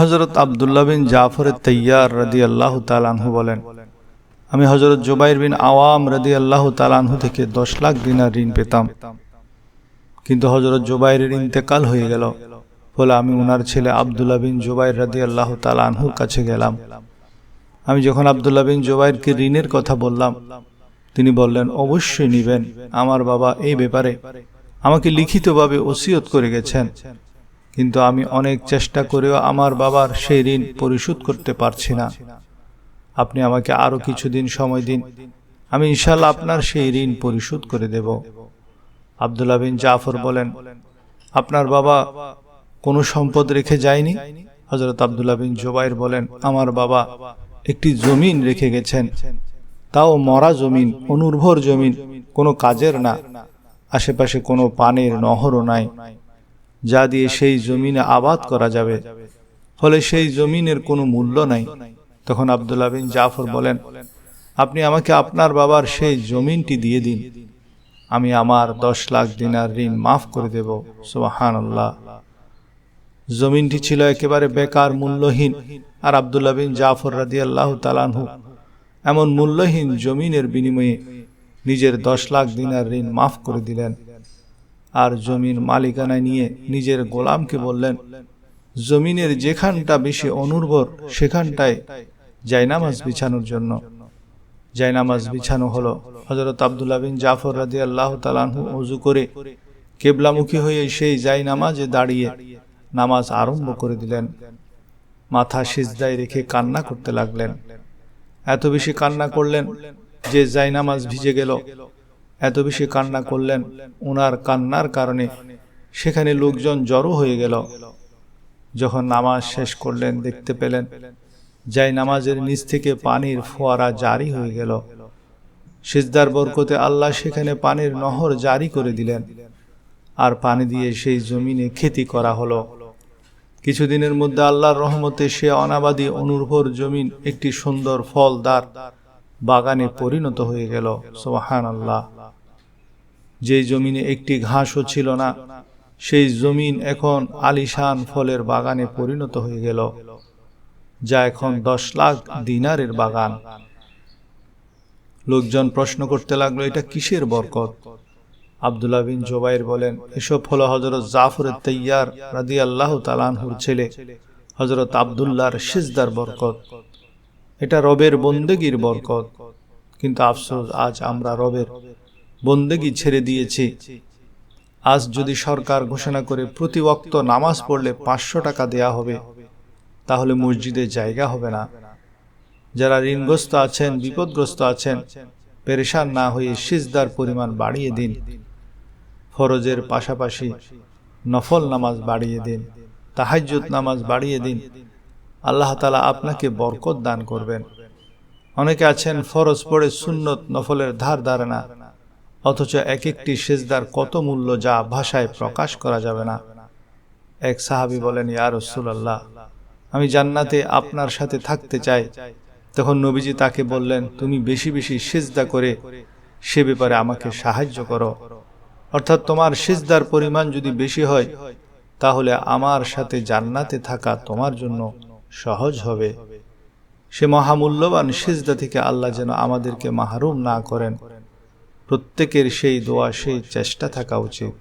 হজরত আবদুল্লাহ বিন জাফরের তৈয়ার রদি আল্লাহ তালানহু বলেন, আমি হজরত জুবাইর বিন আওয়াম রদি আল্লাহ তালানহু থেকে দশ লাখ দিনার ঋণ পেতাম। কিন্তু হজরত জুবাইরের ইন্তেকাল হয়ে গেল। ফলে আমি ওনার ছেলে আবদুল্লাহ বিন জুবাইর রদি আল্লাহ তালানহুর কাছে গেলাম। আমি যখন আবদুল্লাহ বিন জুবাইরকে ঋণের কথা বললাম, তিনি বললেন, অবশ্যই নিবেন। আমার বাবা এই ব্যাপারে আমাকে লিখিতভাবে ওসিয়ত করে গেছেন। কিন্তু আমি অনেক চেষ্টা করেও আমার বাবার সেই ঋণ পরিশোধ করতে পারছি না। আপনি আমাকে আরও কিছুদিন সময় দিন, আমি ইনশাল্লাহ আপনার সেই ঋণ পরিশোধ করে দেব। আবদুল্লাহ বিন জাফর বলেন, আপনার বাবা কোনো সম্পদ রেখে যায়নি? হজরত আবদুল্লাহ বিন জোবাইর বলেন, আমার বাবা একটি জমিন রেখে গেছেন। তাও মরা জমিন অনুর্ভর জমিন, কোনো কাজের না। আশেপাশে কোনো পানির নহরও নাই। যা দিয়ে সেই জমিনে আবাদ করা যাবে। ফলে সেই জমিনের কোনো মূল্য নাই। তখন আবদুল্লাহ বিন জাফর বলেন, আপনি আমাকে আপনার বাবার সেই জমিনটি দিয়ে দিন। আমি আমার দশ লাখ দিনার ঋণ মাফ করে দেব। সোহান আল্লাহ জমিনটি ছিল একেবারে বেকার, মূল্যহীন। আর আবদুল্লাহ বিন জাফর রাদি আল্লাহ তালানহু এমন মূল্যহীন জমিনের বিনিময়ে নিজের দশ লাখ দিনার ঋণ মাফ করে দিলেন। আর জমির মালিকানায় নিয়ে নিজের গোলামকে বললেন, জমিনের যেখানটা বেশি অনুর্বর, সেখানটায় জায়নামাজ বিছানোর জন্য। জায়নামাজ বিছানো হলো। হজরত আবদুল্লাহ বিন জাফর রাদি আল্লাহ তালানহু উজু করে কেবলামুখী হয়ে সেই জায়নামাজে দাঁড়িয়ে নামাজ আরম্ভ করে দিলেন। মাথা সিজদায় রেখে কান্না করতে লাগলেন। এত বেশি কান্না করলেন যে জায়নামাজ ভিজে গেল। এত বেশি কান্না করলেন ওনার কান্নার কারণে। সেখানে লোকজন জড়ো হয়ে গেল। যখন নামাজ শেষ করলেন, দেখতে পেলেন যাই নামাজের নিচ থেকে পানির ফোয়ারা জারি হয়ে গেল। সিজদার বরকতে আল্লাহ সেখানে পানির নহর জারি করে দিলেন আর পানি দিয়ে সেই জমিনে খেতি করা হলো। কিছুদিনের মধ্যে আল্লাহর রহমতে সে অনাবাদী অনুর্ভর জমিন একটি সুন্দর ফলদার বাগানে পরিণত হয়ে গেল। সোহান আল্লাহ যে জমিনে একটি ঘাসও ছিল না, সেই জমিন এখন আলিশান ফলের বাগানে পরিণত হয়ে গেল, যা এখন দশ লাখ দিনারের বাগান। লোকজন প্রশ্ন করতে লাগল, এটা কিসের বরকত? আবদুল্লাহ বিন জোবাইর বলেন, এসব হলো হজরত জাফরের তৈয়ার রাদি আল্লাহ তালানহুর ছেলে হজরত আবদুল্লাহর সিজদার বরকত। এটা রবের বন্দেগীর বরকত। কিন্তু আফসোস, আজ আমরা রবের বন্দেগি ছেড়ে দিয়েছি। আজ যদি সরকার ঘোষণা করে প্রতি ওক্ত নামাজ পড়লে পাঁচশো টাকা দেয়া হবে, তাহলে মসজিদে জায়গা হবে না। যারা ঋণগ্রস্ত আছেন, বিপদগ্রস্ত আছেন, পেরেশান না হয়ে সিজদার পরিমাণ বাড়িয়ে দিন। ফরজের পাশাপাশি নফল নামাজ বাড়িয়ে দিন, তাহাজ্জুদ নামাজ বাড়িয়ে দিন। আল্লাহ তালা আপনাকে বরকত দান করবেন। অনেকে আছেন, ফরজ পড়ে সুন্নত নফলের ধার ধারে না। অথচ এক একটি সেজদার কত মূল্য যা ভাষায় প্রকাশ করা যাবে না। এক সাহাবি বলেন, ইয়া রসুল্লাহ আমি জান্নাতে আপনার সাথে থাকতে চাই। তখন নবীজি তাকে বললেন, তুমি বেশি বেশি সেজদা করে সে ব্যাপারে আমাকে সাহায্য করো। অর্থাৎ তোমার সেজদার পরিমাণ যদি বেশি হয়, তাহলে আমার সাথে জান্নাতে থাকা তোমার জন্য সহজ হবে। সে মহামূল্যবান সেজদা থেকে আল্লাহ যেন আমাদেরকে মাহরুম না করেন। প্রত্যেকের সেই দোয়া সেই চেষ্টা থাকা উচিত।